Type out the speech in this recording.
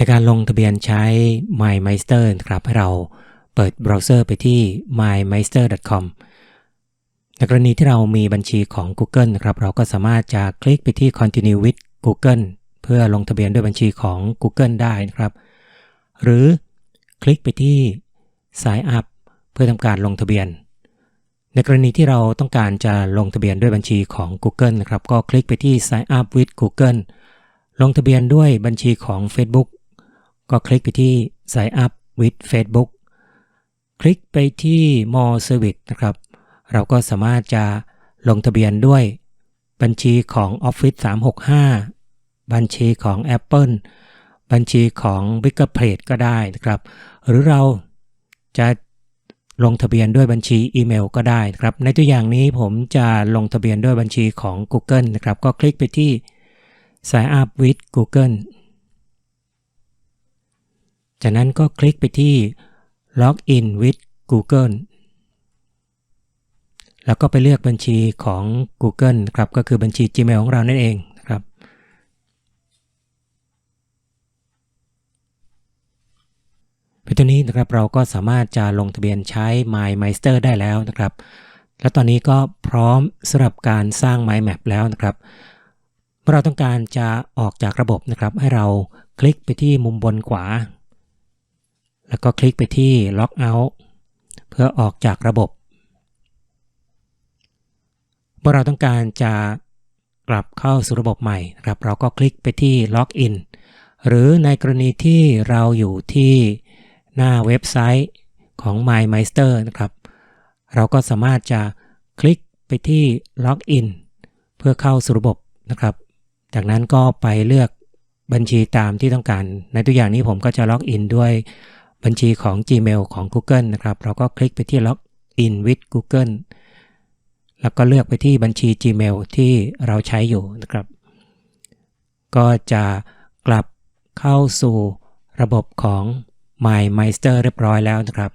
ในการลงทะเบียนใช้ MyMeister ครับให้เราเปิดเบราว์เซอร์ไปที่ mymeister.com ในกรณีที่เรามีบัญชีของ Google นะครับ เราก็สามารถจะคลิกไปที่ Continue with Google เพื่อลงทะเบียนด้วยบัญชีของ Google ได้นะครับ หรือคลิกไปที่ Sign up เพื่อทำการลงทะเบียน ในกรณีที่เราต้องการจะลงทะเบียนด้วยบัญชีของ Google นะครับ ก็คลิกไปที่ Sign up with Google ลงทะเบียนด้วยบัญชีของ Facebook ก็คลิกไปที่ Sign up with Facebook คลิกไปที่ More Service นะครับ เราก็สามารถจะลงทะเบียนด้วยบัญชีของ Office 365 บัญชีของ Apple บัญชีของ b i g g e r p l a t e ก็ได้นะครับ หรือเราจะลงทะเบียนด้วยบัญชีอีเมลก็ได้นะครับ ในตัวอย่างนี้ผมจะลงทะเบียนด้วยบัญชีของ Google นะครับ ก็คลิกไปที่ Sign up with Google จากนั้นก็คลิกไปที่ Log in with Google แล้วก็ไปเลือกบัญชีของ Google ครับก็คือบัญชี Gmail ของเรานั่นเองนะครับ เพียงเท่านี้นะครับเราก็สามารถจะลงทะเบียนใช้ MyMeister ได้แล้วนะครับ และตอนนี้ก็พร้อมสำหรับการสร้าง Mind Map แล้วนะครับ เมื่อเราต้องการจะออกจากระบบนะครับ ให้เราคลิกไปที่มุมบนขวา แล้วก็คลิกไปที่ Log Out เพื่อออกจากระบบ เมื่อเราต้องการจะกลับเข้าสู่ระบบใหม่นะครับ เราก็คลิกไปที่ Login หรือในกรณีที่เราอยู่ที่หน้าเว็บไซต์ของ MyMeister นะครับ เราก็สามารถจะคลิกไปที่ Login เพื่อเข้าสู่ระบบนะครับ จากนั้นก็ไปเลือกบัญชีตามที่ต้องการ ในตัวอย่างนี้ผมก็จะล็อกอินด้วย บัญชีของ Gmail ของ Google นะครับ เราก็คลิกไปที่ Login with Google แล้วก็เลือกไปที่บัญชี Gmail ที่เราใช้อยู่นะครับ ก็จะกลับเข้าสู่ระบบของ MyMeister เรียบร้อยแล้วนะครับ